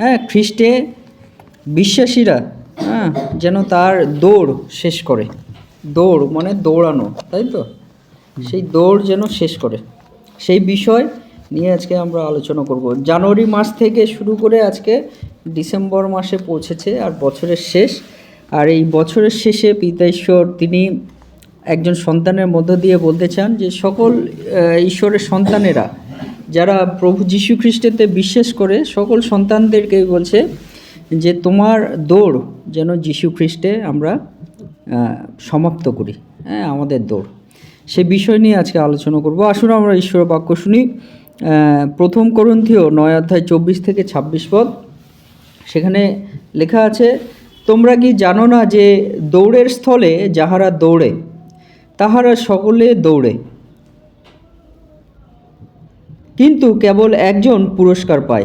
হ্যাঁ খ্রিস্টে বিশ্বাসীরা হ্যাঁ যেন তার দৌড় শেষ করে। দৌড় মানে দৌড়ানো তাই তো? সেই দৌড় যেন শেষ করে। সেই বিষয় নিয়ে আজকে আমরা আলোচনা করব। জানুয়ারি মাস থেকে শুরু করে আজকে ডিসেম্বর মাসে পৌঁছেছে আর বছরের শেষ। আর এই বছরের শেষে পিতা ঈশ্বর তিনি একজন সন্তানের মধ্য দিয়ে বলতে চান যে সকল ঈশ্বরের সন্তানেরা যারা প্রভু যীশু খ্রিস্টেতে বিশ্বাস করে, সকল সন্তানদেরকে বলছে যে তোমার দৌড় যেন যীশু খ্রিস্টে আমরা সমাপ্ত করি। হ্যাঁ আমাদের দৌড়। সে বিষয় নিয়ে আজকে আলোচনা করব। আসুন আমরা ঈশ্বর বাক্য শুনি। প্রথম করন্থীয় নয় অধ্যায় চব্বিশ থেকে ছাব্বিশ পদ। সেখানে লেখা আছে, তোমরা কি জানো না যে দৌড়ের স্থলে যাহারা দৌড়ে, তাহারা সকলে দৌড়ে। কিন্তু কেবল একজন পুরস্কার পায়।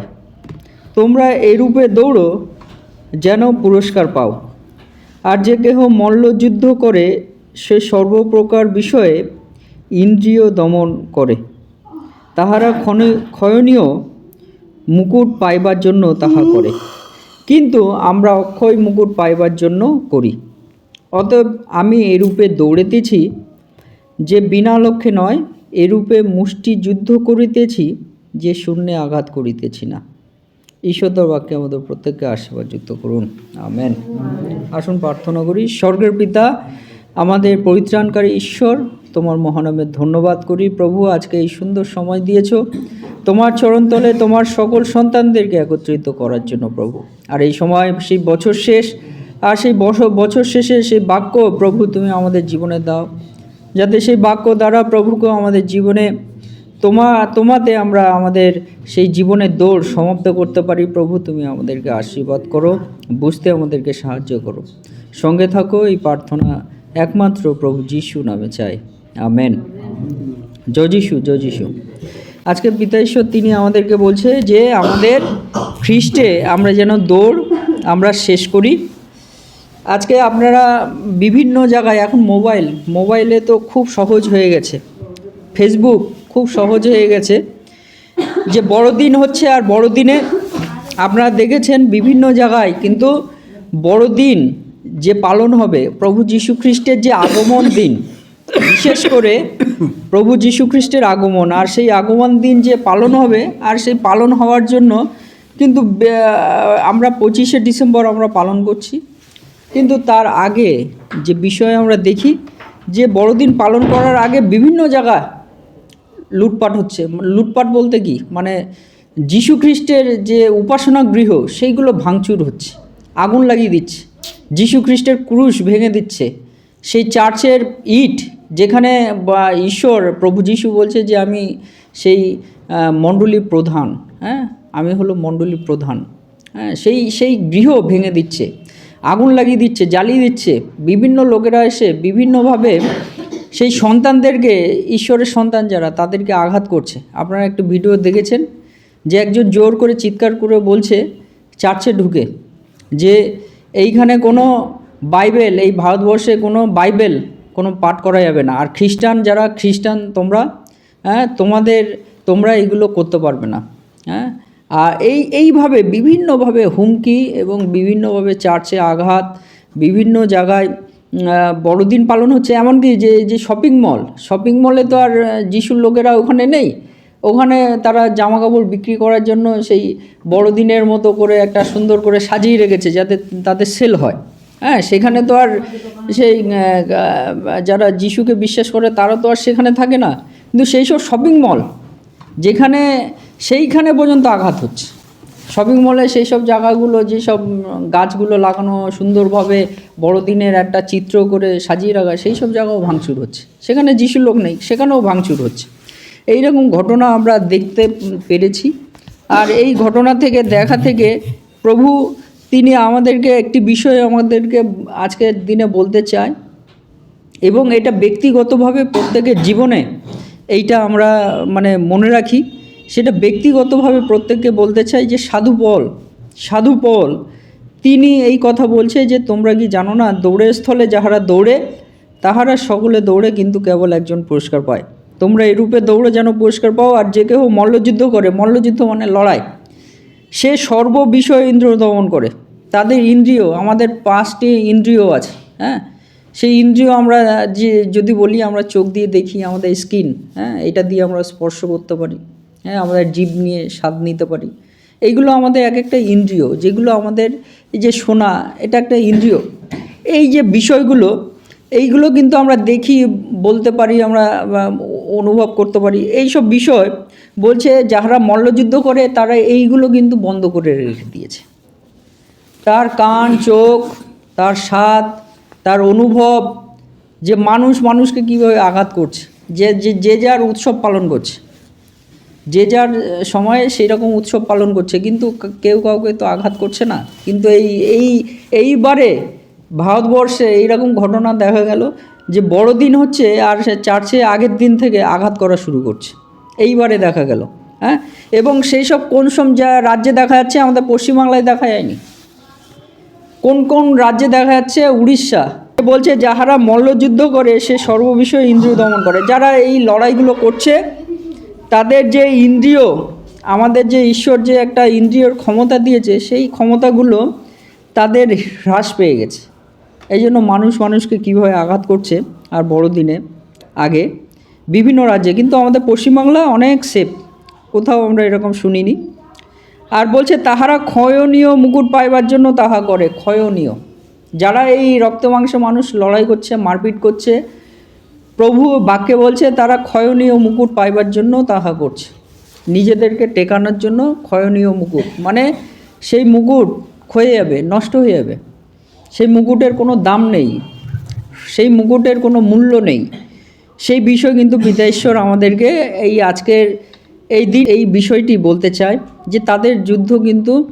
তোমরা এরূপে দৌড়ো যেন পুরস্কার পাও। আর যে কেহ মল্লযুদ্ধ করে, সে সর্বপ্রকার বিষয়ে ইন্দ্রিয় দমন করে। তাহারা ক্ষয়নীয় মুকুট পাইবার জন্য তাহা করে। কিন্তু আমরা অক্ষয় মুকুট পাইবার জন্য করি। অতএব আমি এরূপে দৌড়েতেছি যে বিনা লক্ষ্যে নয় এরূপে মুষ্টি যুদ্ধ করিতেছি যে শূন্যে আঘাত করিতেছি না। ঈশ্বর বাক্যে আমাদের প্রত্যেককে আশীর্বাদ যুক্ত করুন। আমেন। আসুন প্রার্থনা করি, স্বর্গের পিতা, আমাদের পরিত্রাণকারী ঈশ্বর, তোমার মহানামের ধন্যবাদ করি। প্রভু, আজকে এই সুন্দর সময় দিয়েছ। তোমার চরণতলে তোমার সকল সন্তানদেরকে একত্রিত করার জন্য প্রভু। আর এই সময় সেই বছর শেষ, আর সেই বছর বছর শেষে সেই বাক্য, প্রভু, তুমি আমাদের জীবনে দাও। যাতে সেই বাক্য দ্বারা প্রভুকে আমাদের জীবনে, তোমা, তোমাতে আমরা আমাদের সেই জীবনের দৌড় সমাপ্ত করতে পারি। প্রভু, তুমি আমাদেরকে আশীর্বাদ করো, বুঝতে আমাদেরকে সাহায্য করো। সঙ্গে থাকো, এই প্রার্থনা একমাত্র প্রভু যিশু নামে চাই। আমেন। জয় যিশু আজকে পিতা ঈশ্বর তিনি আমাদেরকে বলছে যে, আমাদের খ্রিস্টে আমরা যেন দৌড় আমরা শেষ করি। আজকে আপনারা বিভিন্ন জায়গায়, এখন মোবাইল, মোবাইলে তো খুব সহজ হয়ে গেছে। ফেসবুক খুব সহজ হয়ে গেছে। যে বড়দিন হচ্ছে আর বড়দিনে আপনারা দেখেছেন বিভিন্ন জায়গায়, কিন্তু বড়দিন যে পালন হবে, প্রভু খ্রিস্টের যে আগমন দিন, বিশেষ করে প্রভু খ্রিস্টের আগমন, আর সেই আগমন দিন যে পালন হবে, আর সেই পালন হওয়ার জন্য কিন্তু আমরা পঁচিশে ডিসেম্বর আমরা পালন করছি। কিন্তু তার আগে যে বিষয় আমরা দেখি, যে বড়দিন পালন করার আগে বিভিন্ন জায়গা লুটপাট হচ্ছে। লুটপাট বলতে কি? মানে যীশু খ্রিস্টের যে উপাসনা গৃহ, সেইগুলো ভাঙচুর হচ্ছে। আগুন লাগিয়ে দিচ্ছে। যীশু খ্রিস্টের ক্রুশ ভেঙে দিচ্ছে। সেই চার্চের ইট, যেখানে বা ঈশ্বর, প্রভু যীশু বলছে যে, আমি সেই মণ্ডলী প্রধান। হ্যাঁ? আমি হলো মণ্ডলী প্রধান। হ্যাঁ? সেই সেই গৃহ ভেঙে দিচ্ছে। আগুন লাগিয়ে দিচ্ছে, জ্বালিয়ে দিচ্ছে। বিভিন্ন লোকেরা এসে বিভিন্নভাবে সেই সন্তানদেরকে, ঈশ্বরের সন্তান যারা, তাদেরকে আঘাত করছে। আপনারা একটু ভিডিও দেখেছেন? যে একজন জোর করে চিৎকার করে বলছে, চার্চে ঢুকে, যে এইখানে কোনো বাইবেল, এই ভারতবর্ষে কোনো বাইবেল, কোনো পাঠ করা যাবে না। আর খ্রিস্টান যারা, খ্রিস্টান তোমরা হ্যাঁ তোমাদের, তোমরা এগুলো করতে পারবে না। হ্যাঁ এই, এইভাবে বিভিন্নভাবে হুমকি এবং বিভিন্নভাবে চার্চে আঘাত, বিভিন্ন জায়গায় বড়দিন পালন হচ্ছে। এমনকি যে যে শপিং মল শপিং মলে তো আর যিশুর লোকেরা ওখানে নেই। ওখানে তারা জামা কাপড় বিক্রি করার জন্য সেই বড়দিনের মতো করে একটা সুন্দর করে সাজিয়ে রেখেছে যাতে তাদের সেল হয়। হ্যাঁ সেখানে তো আর সেই যারা যিশুকে বিশ্বাস করে তারা তো আর সেখানে থাকে না। কিন্তু সেই সব শপিং মল যেখানে সেইখানে পর্যন্ত আঘাত হচ্ছে। শপিং মলে সেই সব জায়গাগুলো যেসব গাছগুলো লাগানো সুন্দরভাবে বড়দিনের একটা চিত্র করে সাজিয়ে রাখা, সেই সব জায়গাও ভাঙচুর হচ্ছে। সেখানে যিশু লোক নেই, সেখানেও ভাঙচুর হচ্ছে। এই রকম ঘটনা আমরা দেখতে পেরেছি। আর এই ঘটনা থেকে, দেখা থেকে প্রভু, তিনি আমাদেরকে একটি বিষয় আমাদেরকে আজকের দিনে বলতে চায় এবং এটা ব্যক্তিগতভাবে প্রত্যেকের জীবনে এইটা আমরা মানে মনে রাখি। সেটা ব্যক্তিগতভাবে প্রত্যেককে বলতে চাই যে সাধু পল সাধু পল তিনি এই কথা বলছে যে, তোমরা কি জানো না, দৌড়ের স্থলে যাহারা দৌড়ে, তাহারা সকলে দৌড়ে কিন্তু কেবল একজন পুরস্কার পায়। তোমরা এরূপে দৌড়ে যেন পুরস্কার পাও, আর যে কেউ মল্লযুদ্ধ করে, মল্লযুদ্ধ মানে লড়াই। সে সর্ব বিষয় ইন্দ্রিয় দমন করে। তাদের ইন্দ্রিয়, আমাদের পাঁচটি ইন্দ্রিয় আছে হ্যাঁ? সেই ইন্দ্রিয় আমরা যে, যদি বলি, আমরা চোখ দিয়ে দেখি আমাদের স্কিন হ্যাঁ? এটা দিয়ে আমরা স্পর্শ করতে পারি। হ্যাঁ আমরা জীব নিয়ে স্বাদ নিতে পারি। এইগুলো আমাদের এক একটা ইন্দ্রিয়, যেগুলো আমাদের এই যে শোনা এটা একটা ইন্দ্রিয়। এই যে বিষয়গুলো, এইগুলো কিন্তু আমরা দেখি, বলতে পারি, আমরা অনুভব করতে পারি। এই সব বিষয় বলছে যারা মল্লযুদ্ধ করে, তারা এইগুলো কিন্তু বন্ধ করে রেখে দিয়েছে। তার কান, চোখ, তার স্বাদ, তার অনুভব, যে মানুষ মানুষকে কীভাবে আঘাত করছে যে যে যার উৎসব পালন করছে। যে যার সময়ে সেই রকম উৎসব পালন করছে, কিন্তু কেউ কাউকে তো আঘাত করছে না। কিন্তু এই এই, এইবারে ভারতবর্ষে এইরকম ঘটনা দেখা গেল যে বড়দিন হচ্ছে আর সে চার্চে আগের দিন থেকে আঘাত করা শুরু করছে। এইবারে দেখা গেল হ্যাঁ? এবং সেই সব কোন সব যা রাজ্যে দেখা যাচ্ছে, আমাদের পশ্চিমবাংলায় দেখা যায়নি। কোন কোন রাজ্যে দেখা যাচ্ছে? উড়িষ্যা। বলছে, যাহারা মল্লযুদ্ধ করে, সে সর্ববিষয়ে ইন্দ্রিয় দমন করে। যারা এই লড়াইগুলো করছে তাদের যে ইন্দ্রিয়, আমাদের যে ঈশ্বর যে একটা ইন্দ্রিয়র ক্ষমতা দিয়েছে, সেই ক্ষমতাগুলো তাদের হ্রাস পেয়ে গেছে। এই জন্য মানুষ মানুষকে কীভাবে আঘাত করছে, আর বড়দিনে আগে বিভিন্ন রাজ্যে, কিন্তু আমাদের পশ্চিমবাংলা অনেক সেফ কোথাও আমরা এরকম শুনিনি। আর বলছে, তাহারা ক্ষয়নীয় মুকুট পাইবার জন্য তাহা করে, ক্ষয়নীয়। যারা এই রক্ত মাংস মানুষ লড়াই করছে, মারপিট করছে প্রভু বাক্যে বলছে, তারা ক্ষয়নীয় মুকুট পাইবার জন্য তাহা করছে। নিজেদেরকে টেকানোর জন্য ক্ষয়নীয় মুকুট। মানে সেই মুকুট ক্ষয়ে যাবে, নষ্ট হয়ে যাবে। সেই মুকুটের কোনো দাম নেই, সেই মুকুটের কোনো মূল্য নেই। সেই বিষয় কিন্তু পিতা ঈশ্বর আমাদেরকে এই আজকের এই দিন এই বিষয়টি বলতে চায় যে, তাদের যুদ্ধ কিন্তু,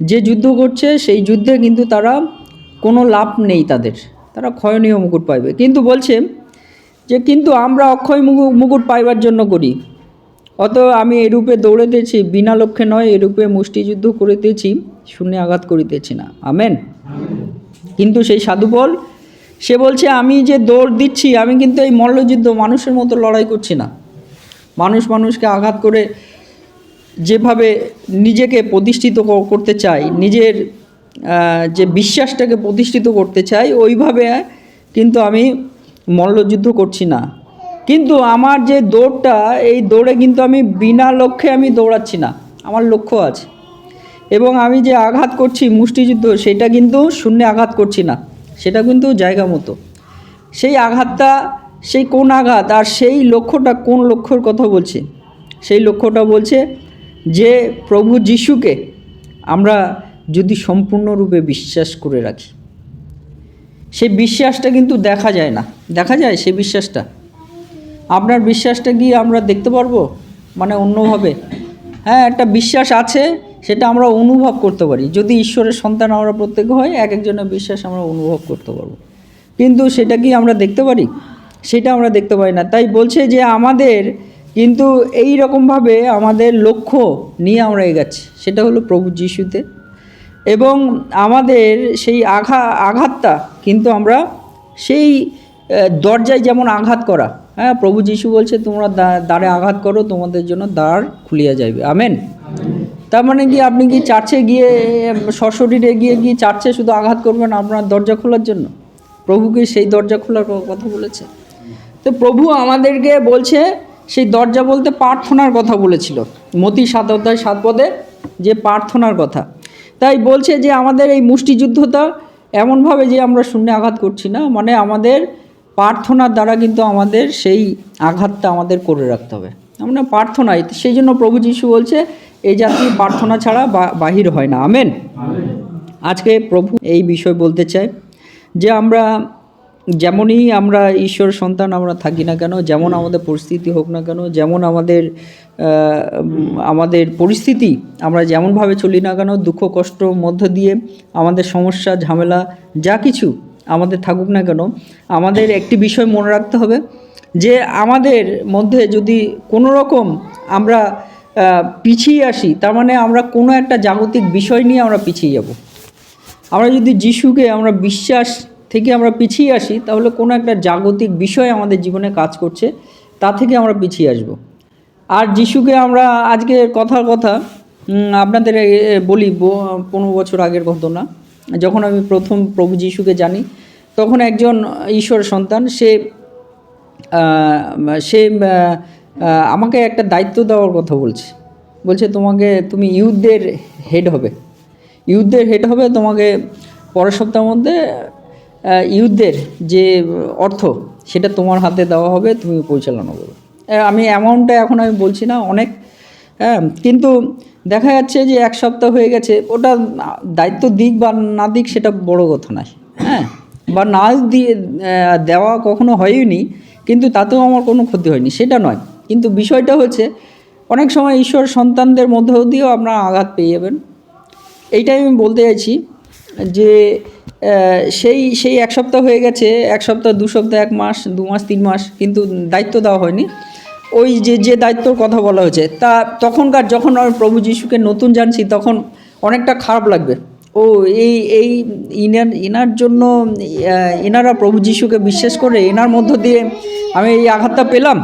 যে যুদ্ধ করছে, সেই যুদ্ধে কিন্তু তারা কোনো লাভ নেই তাদের। তারা ক্ষয়নীয় মুকুট পাইবে। কিন্তু বলছে যে কিন্তু আমরা অক্ষয় মুকু- মুকুট পাইবার জন্য করি। অত আমি এরূপে দৌড়েতেছি বিনা লক্ষ্যে নয় এরূপে মুষ্টিযুদ্ধ করিতেছি, শূন্যে আঘাত করিতেছি না। আমেন? কিন্তু সেই সাধুবল, সে বলছে, আমি যে দৌড় দিচ্ছি, আমি কিন্তু এই মল্লযুদ্ধ মানুষের মতো লড়াই করছি না। মানুষ মানুষকে আঘাত করে যেভাবে নিজেকে প্রতিষ্ঠিত করতে চাই নিজের যে বিশ্বাসটাকে প্রতিষ্ঠিত করতে চাই ওইভাবে কিন্তু আমি মল্লযুদ্ধ করছি না। কিন্তু আমার যে দৌড়টা, এই দৌড়ে কিন্তু আমি বিনা লক্ষ্যে আমি দৌড়াচ্ছি না। আমার লক্ষ্য আছে। এবং আমি যে আঘাত করছি মুষ্টিযুদ্ধ, সেটা কিন্তু শূন্যে আঘাত করছি না। সেটা কিন্তু জায়গা মতো। সেই আঘাতটা, সেই কোন আঘাত আর সেই লক্ষ্যটা কোন লক্ষ্যর কথা বলছে? সেই লক্ষ্যটা বলছে যে প্রভু যিশুকে আমরা যদি সম্পূর্ণরূপে বিশ্বাস করে রাখি। সেই বিশ্বাসটা কিন্তু দেখা যায় না। দেখা যায় সেই বিশ্বাসটা। আপনার বিশ্বাসটা কি আমরা দেখতে পারব? মানে অন্যভাবে। হ্যাঁ একটা বিশ্বাস আছে, সেটা আমরা অনুভব করতে পারি। যদি ঈশ্বরের সন্তান আমরা প্রত্যেকে হয়, এক একজনের বিশ্বাস আমরা অনুভব করতে পারব। কিন্তু সেটা কি আমরা দেখতে পারি? সেটা আমরা দেখতে পারি না। তাই বলছে যে আমাদের কিন্তু এই রকমভাবে আমাদের লক্ষ্য নিয়ে আমরা এগাচ্ছি। সেটা হলো প্রভু যিশুতে। এবং আমাদের সেই আঘা, আঘাতটা কিন্তু আমরা সেই দরজায় যেমন আঘাত করা হ্যাঁ প্রভু যিশু বলছে, তোমরা দ্বারে আঘাত করো, তোমাদের জন্য দ্বার খুলিয়া যাইবে। আমেন। তার মানে কি, আপনি কি চার্চে গিয়ে, সশরীরে গিয়ে গিয়ে চার্চে শুধু আঘাত করবেন আপনার দরজা খোলার জন্য? প্রভু কি সেই দরজা খোলার কথা বলেছে? তো প্রভু আমাদেরকে বলছে, সেই দরজা বলতে প্রার্থনার কথা বলেছিল। মতি সাত অধ্যায় সাত পদে যে প্রার্থনার কথা। তাই বলছে যে আমাদের এই মুষ্টিযুদ্ধতা এমনভাবে যে আমরা শূন্যে আঘাত করছি না মানে আমাদের প্রার্থনার দ্বারা কিন্তু আমাদের সেই আঘাতটা আমাদের করে রাখতে হবে। আমরা প্রার্থনাই সেই জন্য প্রভু যিশু বলছে এই জাতি প্রার্থনা ছাড়া বা- বাহির হয় না। আমেন। আজকে প্রভু এই বিষয় বলতে চায় যে আমরা যেমনই আমরা ঈশ্বর সন্তান আমরা থাকি না কেন যেমন আমাদের পরিস্থিতি হোক না কেন যেমন আমাদের আমাদের পরিস্থিতি আমরা যেমনভাবে চলি না কেন দুঃখ কষ্ট মধ্য দিয়ে আমাদের সমস্যা ঝামেলা যা কিছু আমাদের থাকুক না কেন আমাদের একটি বিষয় মনে রাখতে হবে যে আমাদের মধ্যে যদি কোনো রকম আমরা পিছিয়ে আসি তার মানে আমরা কোনো একটা জাগতিক বিষয় নিয়ে আমরা পিছিয়ে যাব। আমরা যদি যিশুকে আমরা বিশ্বাস থেকে আমরা পিছিয়ে আসি, তাহলে কোনো একটা জাগতিক বিষয় আমাদের জীবনে কাজ করছে, তা থেকে আমরা পিছিয়ে আসব। আর যিশুকে আমরা আজকে কথার কথা আপনাদের বলি পনেরো বছর আগের ঘটনা যখন আমি প্রথম প্রভু যিশুকে জানি, তখন একজন ঈশ্বর সন্তান, সে সে আমাকে একটা দায়িত্ব দেওয়ার কথা বলছে। বলছে, তোমাকে, তুমি ইউথদের হেড হবে। ইউথদের হেড হবে তোমাকে পরের সপ্তাহের মধ্যে ইউথদের যে অর্থ, সেটা তোমার হাতে দেওয়া হবে, তুমি পরিচালনা করবে। আমি অ্যামাউন্টটা এখন আমি বলছি না, অনেক হ্যাঁ কিন্তু দেখা যাচ্ছে যে এক সপ্তাহ হয়ে গেছে, ওটা দায়িত্ব দিক বা না দিক সেটা বড় কথা নয় হ্যাঁ। বা না দিয়ে দেওয়া কখনো হয়নি, কিন্তু তাতেও আমার কোনো ক্ষতি হয়নি, সেটা নয়। কিন্তু বিষয়টা হচ্ছে, অনেক সময় ঈশ্বর সন্তানদের মধ্যেও দিয়েও আপনারা আঘাত পেয়ে যাবেন। এইটাই আমি বলতে চাইছি যে সেই সেই এক সপ্তাহ হয়ে গেছে, এক সপ্তাহ, দু সপ্তাহ, এক মাস, দু মাস, তিন মাস, কিন্তু দায়িত্ব দেওয়া হয়নি। ওই যে যে দায়িত্বর কথা বলা হয়েছে, তা তখনকার যখন আমি প্রভু যিশুকে নতুন জানছি, তখন অনেকটা খারাপ লাগবে। ও, এই এই ইনার ইনার জন্য এনারা প্রভু যিশুকে বিশ্বাস করে এনার মধ্য দিয়ে আমি এই আঘাতটা পেলাম।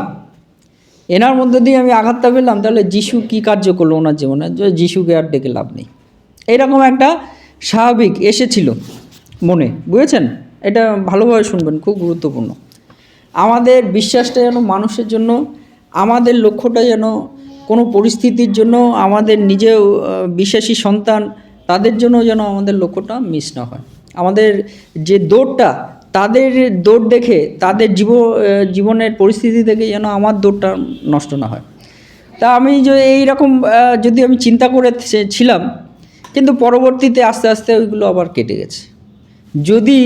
এনার মধ্য দিয়ে আমি আঘাতটা পেলাম, তাহলে যিশু কী কার্য করল ওনার জীবনে? যিশুকে আর ডেকে লাভ নেই। এইরকম একটা স্বাভাবিক এসেছিল। মনে, বুঝেছেন? এটা ভালোভাবে শুনবেন, খুব গুরুত্বপূর্ণ। আমাদের বিশ্বাসটা যেন মানুষের জন্য, আমাদের লক্ষ্যটা যেন কোনো পরিস্থিতির জন্য, আমাদের নিজেও বিশ্বাসী সন্তান, তাদের জন্য যেন আমাদের লক্ষ্যটা মিস না হয়। আমাদের যে দৌড়টা, তাদের দৌড় দেখে, তাদের জীব জীবনের পরিস্থিতি দেখে যেন আমার দৌড়টা নষ্ট না হয়। তা আমি যে এইরকম যদি আমি চিন্তা করে ছিলাম, কিন্তু পরবর্তীতে আস্তে আস্তে ওইগুলো আবার কেটে গেছে। যদি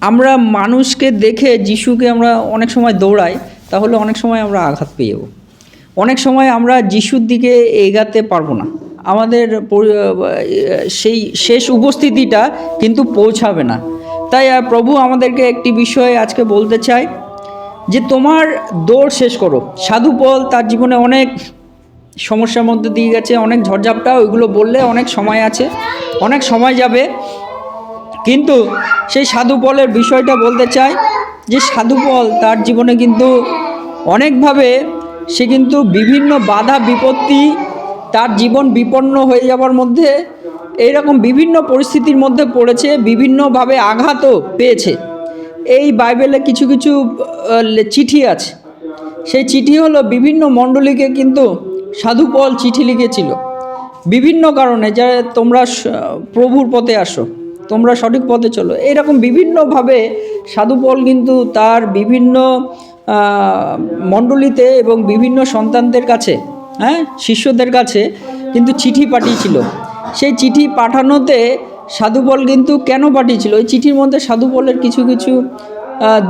আমরা মানুষকে দেখে যিশুকে আমরা অনেক সময় দৌড়াই, তাহলে অনেক সময় আমরা আঘাত পেয়ে যাব। অনেক সময় আমরা যিশুর দিকে এগাতে পারব না। আমাদের সেই শেষ উপস্থিতিটা কিন্তু পৌঁছাবে না। তাই প্রভু আমাদেরকে একটি বিষয় আজকে বলতে চায় যে তোমার দৌড় শেষ করো। সাধু পল তার জীবনে অনেক সমস্যার মধ্যে দিয়ে গেছে, অনেক ঝড়ঝাপটা ওইগুলো বললে অনেক সময় আছে, অনেক সময় যাবে। কিন্তু সেই সাধু পলের বিষয়টা বলতে চাই যে সাধু পল তার জীবনে কিন্তু অনেকভাবে সে কিন্তু বিভিন্ন বাধা বিপত্তি তার জীবন বিপন্ন হয়ে যাওয়ার মধ্যে এইরকম বিভিন্ন পরিস্থিতির মধ্যে পড়েছে, বিভিন্নভাবে আঘাতও পেয়েছে। এই বাইবেলে কিছু কিছু চিঠি আছে। সেই চিঠি হলো বিভিন্ন মণ্ডলীকে কিন্তু সাধু পল চিঠি লিখেছিল। বিভিন্ন কারণে, যে তোমরা প্রভুর পথে আসো। তোমরা সঠিক পথে চলো। এরকম বিভিন্নভাবে সাধু পল কিন্তু তার বিভিন্ন মণ্ডলীতে এবং বিভিন্ন সন্তানদের কাছে হ্যাঁ শিষ্যদের কাছে কিন্তু চিঠি পাঠিয়েছিল। সেই চিঠি পাঠানোতে সাধুপল কিন্তু কেন পাঠিয়েছিল? ওই চিঠির মধ্যে সাধুপলের কিছু কিছু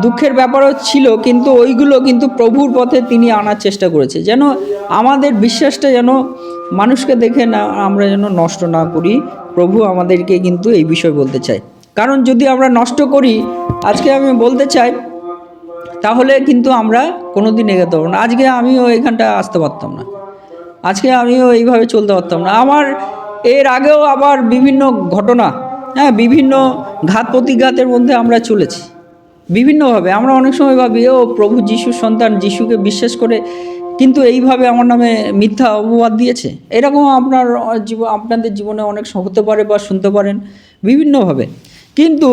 দুঃখের ব্যাপারও ছিল, কিন্তু ওইগুলো কিন্তু প্রভুর পথে তিনি আনার চেষ্টা করেছে। যেন আমাদের বিশ্বাসটা যেন মানুষকে দেখে না আমরা যেন নষ্ট না করি। প্রভু আমাদেরকে কিন্তু এই বিষয় বলতে চায়। কারণ যদি আমরা নষ্ট করি, আজকে আমি বলতে চাই, তাহলে কিন্তু আমরা কোনো দিন এগোতে পারব না। আজকে আমিও এখানটা আসতে পারতাম না। আজকে আমিও এইভাবে চলতে পারতাম না। আমার এর আগেও আবার বিভিন্ন ঘটনা হ্যাঁ বিভিন্ন ঘাত প্রতিঘাতের মধ্যে আমরা চলেছি। বিভিন্নভাবে। আমরা অনেক সময় ভাবি, ও প্রভু, যিশুর সন্তান, যিশুকে বিশ্বাস করে কিন্তু এইভাবে আমার নামে মিথ্যা অপবাদ দিয়েছে? এরকম আপনার জীবন আপনাদের জীবনে অনেক হতে পারে বা শুনতে পারেন, বিভিন্নভাবে। কিন্তু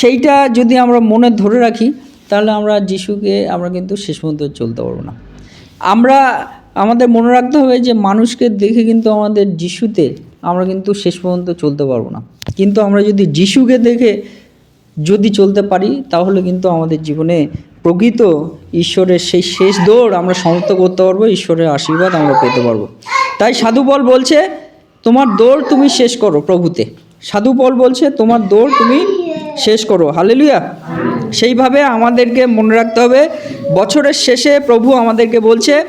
সেইটা যদি আমরা মনে ধরে রাখি, তাহলে আমরা যিশুকে, আমরা কিন্তু শেষ পর্যন্ত চলতে পারব না। আমরা, আমাদের মনে রাখতে হবে যে মানুষকে দেখে কিন্তু আমাদের যিশুতে আমরা কিন্তু শেষ পর্যন্ত চলতে পারব না। কিন্তু আমরা যদি যিশুকে দেখে যদি চলতে পারি, তাহলে কিন্তু আমাদের জীবনে প্রকৃত ঈশ্বরের সেই শেষ দৌড় আমরা সমাপ্ত করতে পারব, ঈশ্বরের আশীর্বাদ আমরা পেতে পারব। তাই সাধুপল বলছে, তোমার দৌড় তুমি শেষ করো প্রভুতে। সাধুপল বলছে, তোমার দৌড় তুমি শেষ করো। হালেলুয়া। সেইভাবে আমাদেরকে মনে রাখতে হবে, বছরের শেষে প্রভু আমাদেরকে বলছে,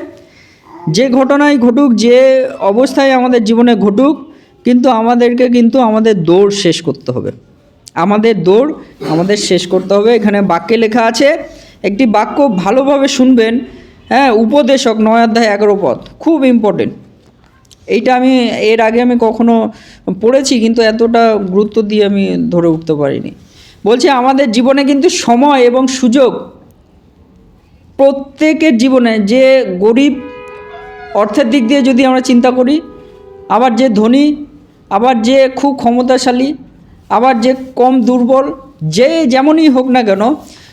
যে ঘটনাই ঘটুক, যে অবস্থায় আমাদের জীবনে ঘটুক, কিন্তু আমাদেরকে কিন্তু আমাদের দৌড় শেষ করতে হবে। আমাদের দৌড় আমাদের শেষ করতে হবে। এখানে বাক্যে লেখা আছে একটি বাক্য ভালোভাবে শুনবেন হ্যাঁ উপদেশক নয় অধ্যায় এগারো পদ, খুব ইম্পর্টেন্ট এইটা আমি, এর আগে আমি কখনো পড়েছি, কিন্তু এতটা গুরুত্ব দিয়ে আমি ধরে উঠতে পারিনি। বলছি, আমাদের জীবনে কিন্তু সময় এবং সুযোগ, প্রত্যেকের জীবনে যে গরিব অর্থের দিক দিয়ে যদি আমরা চিন্তা করি, আবার যে ধনী, আবার যে খুব ক্ষমতাশালী, আবার যে কম দুর্বল, যে যেমনই হোক না কেন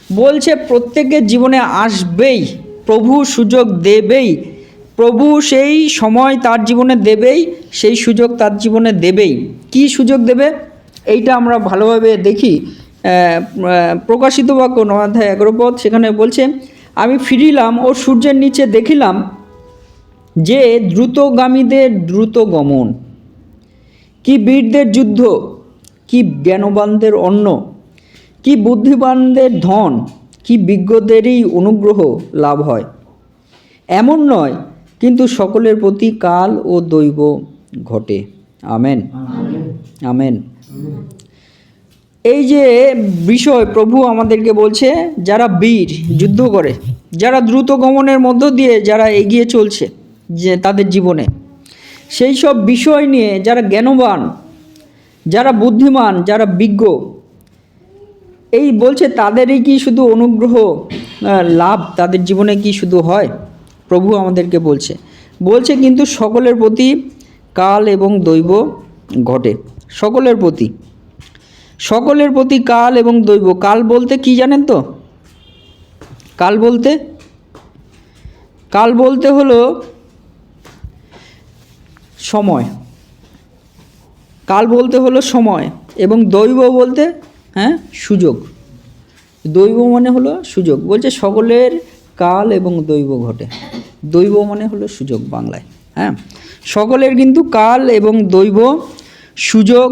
বলছে, প্রত্যেকের জীবনে আসবেই, প্রভু সুযোগ দেবেই। প্রভু সেই সময় তার জীবনে দেবেই, সেই সুযোগ তার জীবনে দেবেই। কি সুযোগ দেবে? এইটা আমরা ভালোভাবে দেখি। প্রকাশিত বাক্য নয় অধ্যায় এগারো পদ, সেখানে বলছে, আমি ফিরিলাম ও সূর্যের নিচে দেখিলাম যে দ্রুতগামীদের দ্রুত গমন, কি বীরদের যুদ্ধ, কি জ্ঞানবানদের অন্ন কি বুদ্ধিমানদের ধন, কি বিজ্ঞদেরই অনুগ্রহ লাভ হয়? এমন নয়, কিন্তু সকলের প্রতি কাল ও দৈব ঘটে। আমেন। আমেন। এই যে বিষয় প্রভু আমাদেরকে বলছে, যারা বীর যুদ্ধ করে, যারা দ্রুত গমনের মধ্য দিয়ে যারা এগিয়ে চলছে যে তাদের জীবনে, সেই সব বিষয় নিয়ে যারা জ্ঞানবান, যারা বুদ্ধিমান, যারা বিজ্ঞ এই বলছে, তাদেরই কি শুধু অনুগ্রহ লাভ? তাদের জীবনে কি শুধু হয়? প্রভু আমাদেরকে বলছে। বলছে কিন্তু সকলের প্রতি কাল এবং দৈব ঘটে। সকলের প্রতি। সকলের প্রতি কাল এবং দৈব। কাল বলতে কি জানেন তো? কাল বলতে? কাল বলতে হলো সময়। কাল বলতে হলো সময় এবং দৈব বলতে হ্যাঁ? সুযোগ। দৈব মানে হলো সুযোগ। বলছে সকলের কাল এবং দৈব ঘটে। দৈব মানে হলো সুযোগ বাংলায় হ্যাঁ? সকলের কিন্তু কাল এবং দৈব সুযোগ,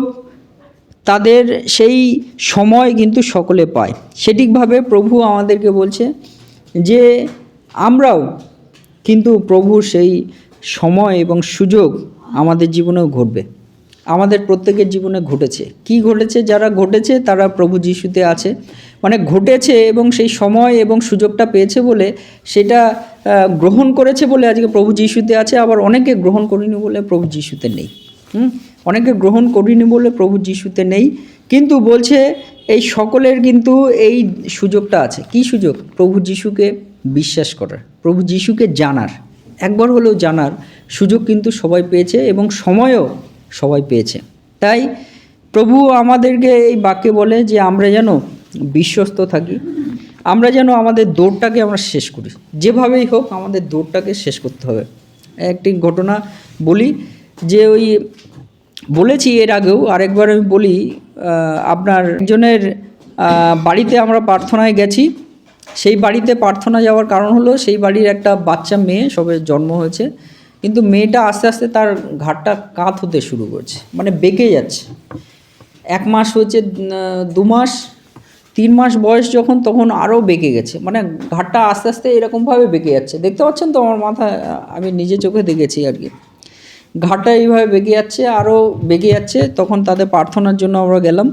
তাদের সেই সময় কিন্তু সকলে পায়। সঠিকভাবে প্রভু আমাদেরকে বলছে যে, আমরাও কিন্তু প্রভুর সেই সময় এবং সুযোগ আমাদের জীবনেও ঘটবে। আমাদের প্রত্যেকের জীবনে ঘটেছে। কি ঘটেছে? যারা ঘটেছে, তারা প্রভু যিশুতে আছে। মানে ঘটেছে এবং সেই সময় এবং সুযোগটা পেয়েছে বলে সেটা গ্রহণ করেছে বলে আজকে প্রভু যিশুতে আছে। আবার অনেকে গ্রহণ করিনি বলে প্রভু যিশুতে নেই। হুম? অনেকে গ্রহণ করিনি বলে প্রভু যিশুতে নেই। কিন্তু বলছে, এই সকলের কিন্তু এই সুযোগটা আছে। কি সুযোগ? প্রভু যিশুকে বিশ্বাস করার, প্রভু যিশুকে জানার। একবার হলেও জানার সুযোগ কিন্তু সবাই পেয়েছে এবং সময়ও সবাই পেয়েছে। তাই প্রভু আমাদেরকে এই বাক্যে বলে যে আমরা যেন বিশ্বস্ত থাকি, আমরা যেন আমাদের দৌড়টাকে আমরা শেষ করি। যেভাবেই হোক আমাদের দৌড়টাকে শেষ করতে হবে। একটি ঘটনা বলি যে ওই বলেছি এর আগেও, আরেকবার আমি বলি আপনার একজনের বাড়িতে আমরা প্রার্থনায় গেছি। সেই বাড়িতে প্রার্থনা যাওয়ার কারণ হলো সেই বাড়ির একটা বাচ্চা মেয়ে, সবে জন্ম হয়েছে। কিন্তু মেয়েটা আস্তে আস্তে তার ঘাটটা কাত হতে শুরু করছে মানে বেঁকে যাচ্ছে। এক মাস উম, দু মাস তিন মাস বয়স যখন তখন আরও বেঁকে গেছে মানে ঘাটটা আস্তে আস্তে এরকমভাবে বেঁকে যাচ্ছে। দেখতে পাচ্ছেন তো আমার মাথা আমি নিজে চোখে দেখেছি আর কি। ঘাটটা এইভাবে বেঁকে যাচ্ছে আরও বেঁকে যাচ্ছে তখন তাদের প্রার্থনার জন্য আমরা গেলাম।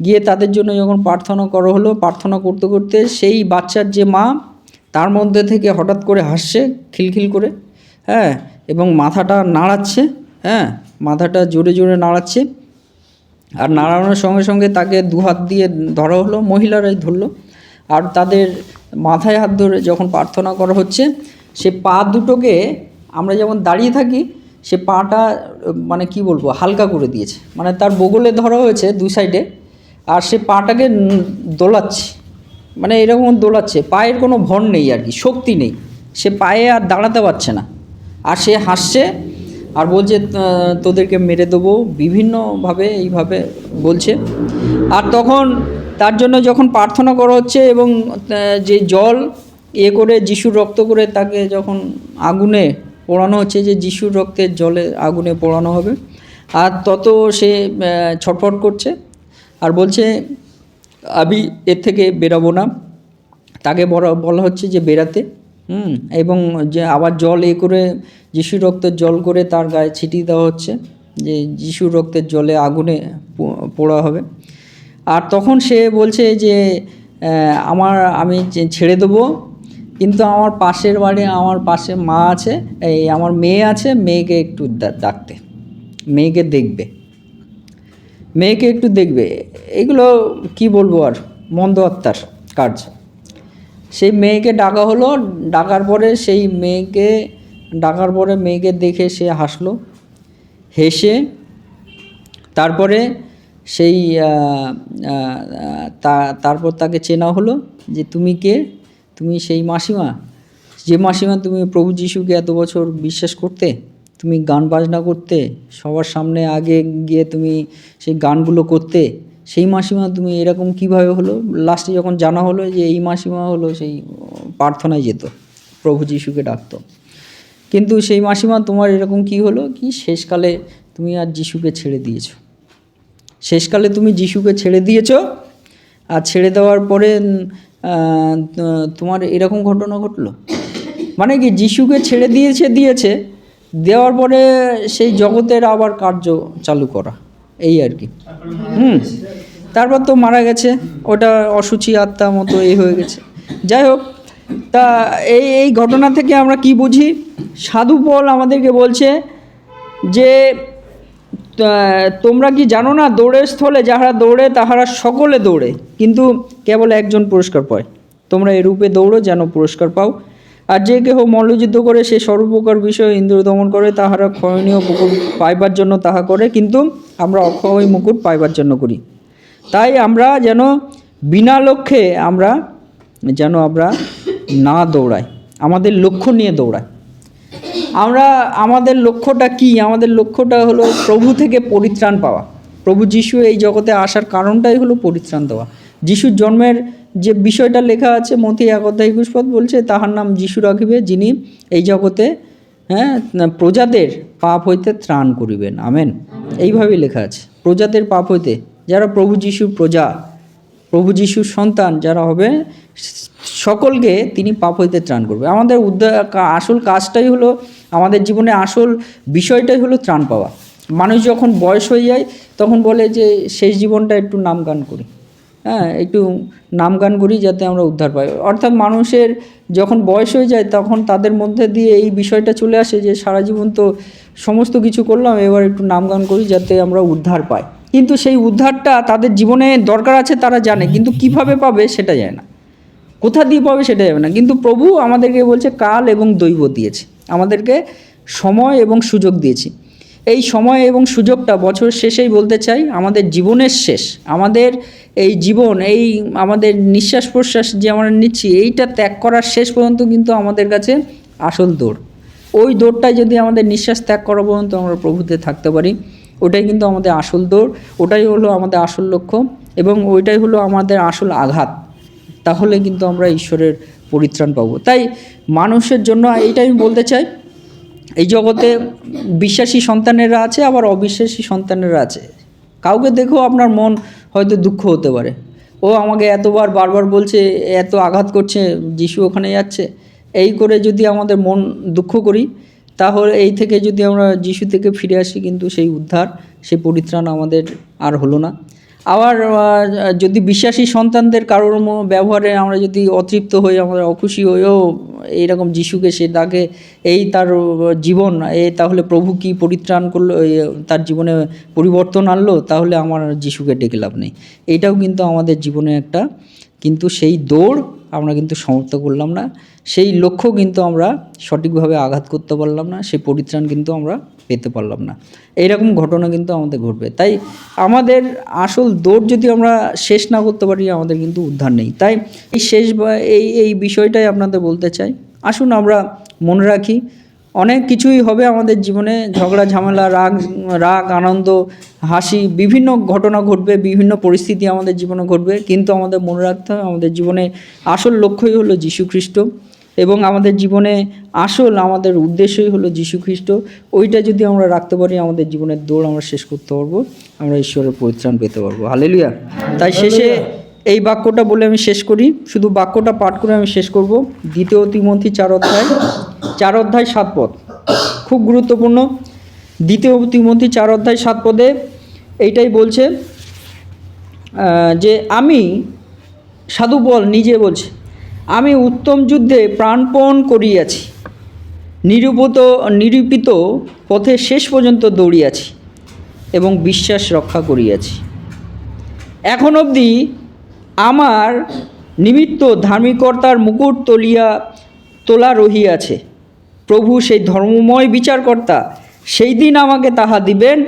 গিয়ে তাদের জন্য যখন প্রার্থনা করা হলো প্রার্থনা করতে করতে সেই বাচ্চার যে মা তার মধ্যে থেকে হঠাৎ করে হাসছে খিলখিল করে। হ্যাঁ এবং মাথাটা নাড়াচ্ছে হ্যাঁ মাথাটা জোরে জোরে নাড়াচ্ছে। আর নাড়ানোর সঙ্গে সঙ্গে তাকে দু হাত দিয়ে ধরা হলো, মহিলারাই ধরলো। আর তাদের মাথায় হাত ধরে যখন প্রার্থনা করা হচ্ছে, সে পা দুটোকে আমরা যেমন দাঁড়িয়ে থাকি, সে পাটা মানে কি বলব, হালকা করে দিয়েছে। মানে তার বগলে ধরা হয়েছে দুই সাইডে, আর সে পাটাকে দোলাচ্ছে। মানে এরকম দোলাচ্ছে। পায়ের কোনো ভর নেই আর কি, শক্তি নেই। সে পায়ে আর দাঁড়াতে পারছে না। আর সে হাসছে আর বলছে তোদেরকে মেরে দেবো। বিভিন্নভাবে এইভাবে বলছে। আর তখন তার জন্য যখন প্রার্থনা করা হচ্ছে এবং যে জল এ করে যিশুর রক্ত করে তাকে যখন আগুনে পোড়ানো হচ্ছে, যে যিশুর রক্তের জলে আগুনে পোড়ানো হবে, আর তত সে ছটফট করছে আর বলছে, আমি এর থেকে বেরাবো না। তাকে বলা বলা হচ্ছে যে, বেরাতে। হুম, এবং যে আবার জল এ করে যিশুর রক্তের জল করে তার গায়ে ছিটিয়ে দেওয়া হচ্ছে, যে যিশুর রক্তের জলে আগুনে পোড়া হবে। আর তখন সে বলছে যে আমার আমি ছেড়ে দেবো, কিন্তু আমার পাশের বাড়ি, আমার পাশে মা আছে, এই আমার মেয়ে আছে, মেয়েকে একটু ডাকতে, মেয়েকে দেখবে। মেয়েকে একটু দেখবে। এগুলো কি বলব আর, মন্দ আত্মার কাজ সেই মেয়েকে ডাকা হলো, ডাকার পরে সেই মেয়েকে, ডাকার পরে মেয়েকে দেখে সে হাসলো, হেসে তারপরে সেই তারপর তাকে চেনা হলো যে তুমি কে? তুমি সেই মাসিমা। যে মাসিমা তুমি প্রভু যিশুকে এত বছর বিশ্বাস করতে, তুমি গান বাজনা করতে, সবার সামনে আগে গিয়ে তুমি সেই গানগুলো করতে সেই মাসিমা তুমি এরকম কীভাবে হলো? লাস্টে যখন জানা হলো যে এই মাসিমা হলো, সেই প্রার্থনায় যেত, প্রভু যিশুকে ডাকতো। কিন্তু সেই মাসিমা তোমার এরকম কি হলো? কি শেষকালে তুমি আর যিশুকে ছেড়ে দিয়েছ। শেষকালে তুমি যিশুকে ছেড়ে দিয়েছ, আর ছেড়ে দেওয়ার পরে তোমার এরকম ঘটনা ঘটলো? মানে কি যিশুকে ছেড়ে দিয়েছে দিয়েছে, দেওয়ার পরে সেই জগতের আবার কার্য চালু করা। এই আর কি। হুম। তারপর তো মারা গেছে। ওটা অসুচি আত্মা মতো এই হয়ে গেছে। যাই হোক, তা এই এই ঘটনা থেকে আমরা কি বুঝি? সাধু পল আমাদেরকে বলছে যে তোমরা কি জানো না দৌড়ের স্থলে যাহারা দৌড়ে, তাহারা সকলে দৌড়ে। কিন্তু কেবল একজন পুরস্কার পায়। তোমরা এরূপে দৌড়ো যেন পুরস্কার পাও। আর যে কেহ মল্লযুদ্ধ করে সে সর্বপ্রকার বিষয় ইন্দ্র দমন করে, তাহারা ক্ষয়নীয় পাইবার জন্য তাহা করে। কিন্তু আমরা অক্ষয় মুকুট পাইবার জন্য করি। তাই আমরা যেন বিনা লক্ষ্যে আমরা যেন আমরা না দৌড়াই, আমাদের লক্ষ্য নিয়ে দৌড়াই। আমরা, আমাদের লক্ষ্যটা কি? আমাদের লক্ষ্যটা হলো প্রভু থেকে পরিত্রাণ পাওয়া। প্রভু যিশু এই জগতে আসার কারণটাই হলো পরিত্রাণ দেওয়া। যিশুর জন্মের যে বিষয়টা লেখা আছে মতি এক অধ্যায় বলছে, তাহার নাম যিশু রাখিবে, যিনি এই জগতে হ্যাঁ প্রজাদের পাপ হইতে ত্রাণ করিবেন। আমেন। এইভাবেই লেখা আছে। প্রজাদের পাপ হইতে, যারা প্রভু যিশুর প্রজা, প্রভু যিশুর সন্তান, যারা হবে, সকলকে তিনি পাপ হইতে ত্রাণ করবে। আমাদের উদ্ধার আসল কাজটাই হলো, আমাদের জীবনে আসল বিষয়টাই হলো ত্রাণ পাওয়া। মানুষ যখন বয়স হয়ে যায়, তখন বলে যে, শেষ জীবনটা একটু নাম গান করি। হ্যাঁ একটু নাম গান করি যাতে আমরা উদ্ধার পাই। অর্থাৎ মানুষের যখন বয়স হয়ে যায় তখন তাদের মধ্যে দিয়ে এই বিষয়টা চলে আসে যে সারা জীবন তো সমস্ত কিছু করলাম, এবার একটু নাম গান করি যাতে আমরা উদ্ধার পাই। কিন্তু সেই উদ্ধারটা তাদের জীবনে দরকার আছে তারা জানে, কিন্তু কীভাবে পাবে সেটা জানে না। কোথা দিয়ে পাবে সেটা যাবে না। কিন্তু প্রভু আমাদেরকে বলছে, কাল এবং দৈব দিয়েছে। আমাদেরকে সময় এবং সুযোগ দিয়েছি। এই সময় এবং সুযোগটা বছর শেষেই বলতে চাই, আমাদের জীবনের শেষ। আমাদের এই জীবন, এই আমাদের নিঃশ্বাস প্রশ্বাস যে আমরা নিচ্ছি, এইটা ত্যাগ করার শেষ পর্যন্ত কিন্তু আমাদের কাছে আসল দৌড়। ওই দৌড়টাই যদি আমাদের নিঃশ্বাস ত্যাগ করা পর্যন্ত আমরা প্রভুতে থাকতে পারি, ওটাই কিন্তু আমাদের আসল দৌড়, ওটাই হলো আমাদের আসল লক্ষ্য এবং ওইটাই হলো আমাদের আসল আঘাত। তাহলে কিন্তু আমরা ঈশ্বরের পরিত্রাণ পাবো। তাই মানুষের জন্য এইটাই আমি বলতে চাই, এই জগতে বিশ্বাসী সন্তানেরা আছে, আবার অবিশ্বাসী সন্তানেরা আছে। কাউকে দেখেও আপনার মন হয়তো দুঃখ হতে পারে। ও আমাকে এতবার, বারবার বলছে, এত আঘাত করছে, যিশু ওখানে যাচ্ছে। এই করে যদি আমাদের মন দুঃখ করি, তাহলে এই থেকে যদি আমরা যিশু থেকে ফিরে আসি, কিন্তু সেই উদ্ধার, সেই পরিত্রাণ আমাদের আর হলো না। আবার যদি বিশ্বাসী সন্তানদের কারোর ব্যবহারে আমরা যদি অতৃপ্ত হই, আমরা অখুশি হইও, এইরকম যিশুকে সে ডাকে, এই তার জীবন, এ তাহলে প্রভু কি পরিত্রাণ করল তার জীবনে পরিবর্তন আনলো? তাহলে আমার যিশুকে ডেকে লাভ নেই। এইটাও কিন্তু আমাদের জীবনে একটা, কিন্তু সেই দৌড় আমরা কিন্তু সমাপ্ত করলাম না। সেই লক্ষ্য কিন্তু আমরা সঠিকভাবে আঘাত করতে পারলাম না, সেই পরিত্রাণ কিন্তু আমরা পেতে পারলাম না। এইরকম ঘটনা কিন্তু আমাদের ঘটবে। তাই আমাদের আসল দৌড় যদি আমরা শেষ না করতে পারি, আমাদের কিন্তু উদ্ধার নেই। তাই এই শেষ বা- এই এই বিষয়টাই আপনাদের বলতে চাই। আসুন আমরা মনে রাখি, অনেক কিছুই হবে আমাদের জীবনে, ঝগড়া, ঝামেলা, রাগ রাগ, আনন্দ, হাসি, বিভিন্ন ঘটনা ঘটবে, বিভিন্ন পরিস্থিতি আমাদের জীবনে ঘটবে। কিন্তু আমাদের মনে রাখতে হবে আমাদের জীবনে আসল লক্ষ্যই হলো যীশু খ্রিস্ট। এবং আমাদের জীবনে আসল আমাদের উদ্দেশ্যই হলো যীশু খ্রিস্ট ওইটা যদি আমরা রাখতে পারি আমাদের জীবনের দৌড় আমরা শেষ করতে পারব। আমরা ঈশ্বরের পরিত্রাণ পেতে পারব। হালেলুয়া। তাই শেষে এই বাক্যটা বলে আমি শেষ করি। শুধু বাক্যটা পাঠ করে আমি শেষ করব। দ্বিতীয় তিমন্থী চার অধ্যায়। চার অধ্যায় সাত পদ। খুব গুরুত্বপূর্ণ। দ্বিতীয় তিমন্থী চার অধ্যায় সাত পদে এইটাই বলছে যে আমি সাধু বল নিজে বলছে। আমি উত্তম যুদ্ধে প্রাণপণ করিয়াছি। নিরূপিত নিরূপিত পথে শেষ পর্যন্ত দৌড়িয়াছি এবং বিশ্বাস রক্ষা করিয়াছি। এখন অবধি আমার নিমিত্ত ধার্মিকতার মুকুট তলিয়া, তোলা রহিয়াছে। প্রভু সেই ধর্মময় বিচারকর্তা সেই দিন আমাকে তাহা দিবেন।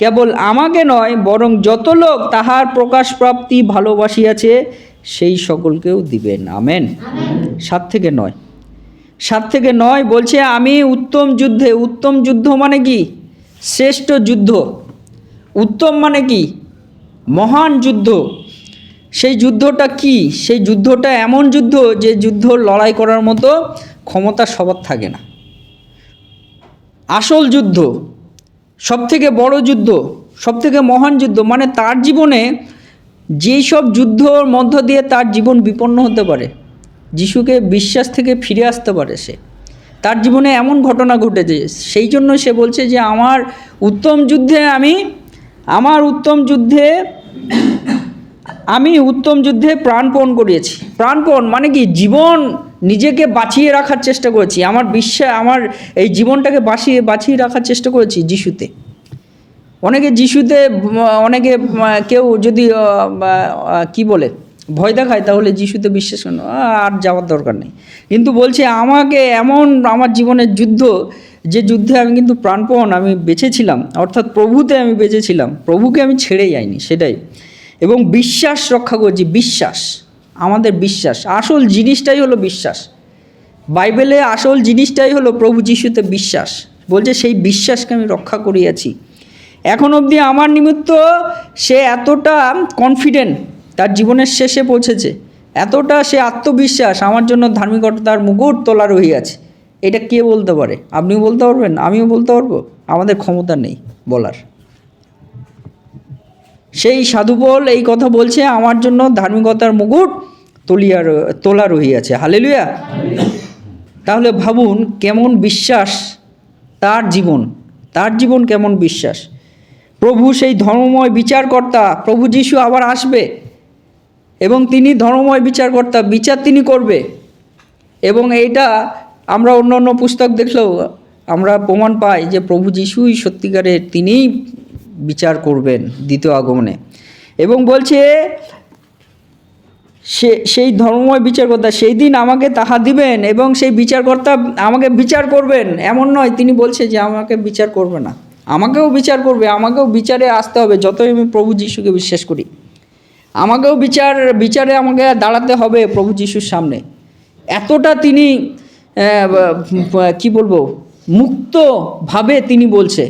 কেবল আমাকে নয়, বরং যত লোক তাহার প্রকাশ প্রাপ্তি ভালোবাসিয়াছে সেই সকলকেও দিবেন। আমেন। সাত থেকে নয়। সাত থেকে নয় বলছে আমি উত্তম যুদ্ধে উত্তম যুদ্ধ মানে কি? শ্রেষ্ঠ যুদ্ধ। উত্তম মানে কি? মহান যুদ্ধ। সেই যুদ্ধটা কি? সেই যুদ্ধটা এমন যুদ্ধ যে যুদ্ধ লড়াই করার মতো ক্ষমতা সবার থাকে না। আসল যুদ্ধ সবথেকে বড় যুদ্ধ সবথেকে মহান যুদ্ধ মানে তার জীবনে যেই সব যুদ্ধর মধ্য দিয়ে তার জীবন বিপন্ন হতে পারে, যিশুকে বিশ্বাস থেকে ফিরে আসতে পারে সে। তার জীবনে এমন ঘটনা ঘটেছে, সেই জন্য সে বলছে যে, আমার উত্তম যুদ্ধে আমি, আমার উত্তম যুদ্ধে, আমি উত্তম যুদ্ধে প্রাণপণ করিয়েছি। প্রাণপণ মানে কি? জীবন নিজেকে বাঁচিয়ে রাখার চেষ্টা করেছি। আমার বিশ্বাস, আমার এই জীবনটাকে বাঁচিয়ে বাঁচিয়ে রাখার চেষ্টা করেছি যিশুতে। অনেকে যিশুতে, অনেকে কেউ যদি কি বলে, ভয় দেখায়, তাহলে যিশুতে বিশ্বাস করেন আর যাওয়ার দরকার নেই। কিন্তু বলছে, আমাকে এমন আমার জীবনের যুদ্ধ, যে যুদ্ধে আমি কিন্তু প্রাণপণ আমি বেঁচেছিলাম, অর্থাৎ প্রভুতে আমি বেঁচেছিলাম, প্রভুকে আমি ছেড়ে যাইনি সেটাই। এবং বিশ্বাস রক্ষা করছি, বিশ্বাস, আমাদের বিশ্বাস, আসল জিনিসটাই হলো বিশ্বাস। বাইবেলে আসল জিনিসটাই হলো প্রভু যিশুতে বিশ্বাস, বলছে, সেই বিশ্বাসকে আমি রক্ষা করিয়াছি। এখন অবধি আমার নিমিত্ত সে এতটা কনফিডেন্ট তার জীবনের শেষে পৌঁছেছে। এতটা সে আত্মবিশ্বাস আমার জন্য ধার্মিকতার মুকুট তোলা রহিয়াছে এটা কে বলতে পারে? আপনিও বলতে পারবেন, আমিও বলতে পারব। আমাদের ক্ষমতা নেই বলার। সেই সাধুবল এই কথা বলছে, আমার জন্য ধার্মিকতার মুকুট তলিয়া তোলা রহিয়াছে হালেলুয়া। তাহলে ভাবুন কেমন বিশ্বাস তার জীবন তার জীবন কেমন বিশ্বাস? প্রভু সেই ধর্মময় বিচারকর্তা, প্রভু যিশু আবার আসবে। এবং তিনি ধর্মময় বিচারকর্তা, বিচার তিনি করবে। এবং এইটা আমরা অন্য অন্য পুস্তক দেখলেও আমরা প্রমাণ পাই যে প্রভু যিশুই সত্যিকারের তিনিই বিচার করবেন দ্বিতীয় আগমনে। এবং বলছে, সে, সেই ধর্মময় বিচারকর্তা সেই দিন আমাকে তাহা দিবেন এবং সেই বিচারকর্তা আমাকে বিচার করবেন। এমন নয়, তিনি বলছে যে আমাকে বিচার করবে না। আমাকেও বিচার করবে, আমাকেও বিচারে আসতে হবে, যতই আমি প্রভু যিশুকে বিশ্বাস করি। আমাকেও বিচার, বিচারে আমাকে দাঁড়াতে হবে প্রভু যিশুর সামনে। এতটা তিনি কি বলব, মুক্তভাবে তিনি বলছে,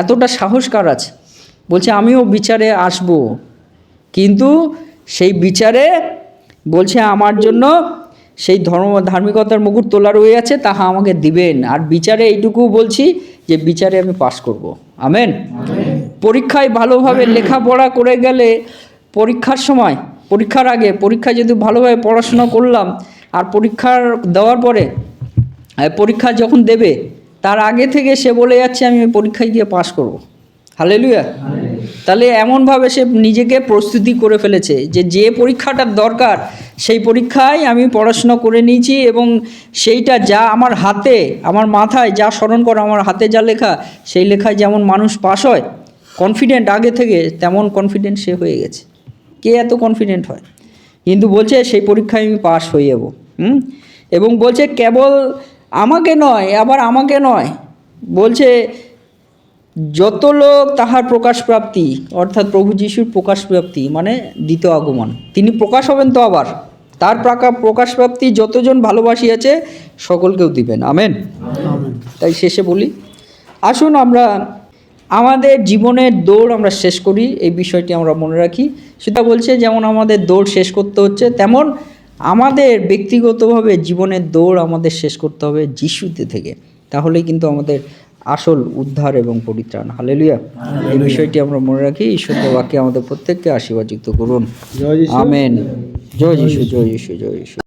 এতটা সাহস কার আছে? বলছে, আমিও বিচারে আসব। কিন্তু সেই বিচারে বলছে, আমার জন্য সেই ধর্ম ধার্মিকতার মুকুট তোলা রয়ে আছে তাহা আমাকে দিবেন। আর বিচারে এইটুকু বলছি যে বিচারে আমি পাশ করব। আমেন? পরীক্ষায় ভালোভাবে লেখাপড়া করে গেলে পরীক্ষার সময় পরীক্ষার আগে পরীক্ষায় যদি ভালোভাবে পড়াশোনা করলাম আর পরীক্ষার দেওয়ার পরে পরীক্ষা যখন দেবে তার আগে থেকে সে বলে যাচ্ছে আমি পরীক্ষায় গিয়ে পাশ করব। হালেলুয়া। তাহলে এমনভাবে সে নিজেকে প্রস্তুতি করে ফেলেছে যে যে পরীক্ষাটার দরকার, সেই পরীক্ষায় আমি পড়াশোনা করে নিয়েছি এবং সেইটা যা আমার হাতে, আমার মাথায় যা স্মরণ করা আমার হাতে যা লেখা, সেই লেখায় যেমন মানুষ পাস হয় কনফিডেন্ট আগে থেকে তেমন কনফিডেন্ট সে হয়ে গেছে। কে এত কনফিডেন্ট হয়? কিন্তু বলছে, সেই পরীক্ষায় আমি পাস হয়ে যাব। হুম? এবং বলছে, কেবল আমাকে নয়, আবার আমাকে নয়। বলছে যত লোক তাহার প্রকাশ প্রাপ্তি অর্থাৎ প্রভু যিশুর প্রকাশ প্রাপ্তি মানে দ্বিতীয় আগমন তিনি প্রকাশ হবেন তো আবার। তার প্রাকা প্রকাশ প্রাপ্তি যতজন ভালোবাসি আছে সকলকেও দিবেন। আমেন? তাই শেষে বলি আসুন আমরা আমাদের জীবনের দৌড় আমরা শেষ করি এই বিষয়টি আমরা মনে রাখি। সেটা বলছে যেমন আমাদের দৌড় শেষ করতে হচ্ছে তেমন আমাদের ব্যক্তিগতভাবে জীবনের দৌড় আমাদের শেষ করতে হবে যিশুতে থেকে। তাহলেই কিন্তু আমাদের আসল উদ্ধার এবং পরিত্রাণ। হালেলুয়া এই বিষয়টি আমরা মনে রাখি ঈশ্বর বাক্যে আমাদের প্রত্যেককে আশীর্বাদ যুক্ত করুন। জয় যিশু। আমেন জয় যিশু জয় যিশু জয় যিশু।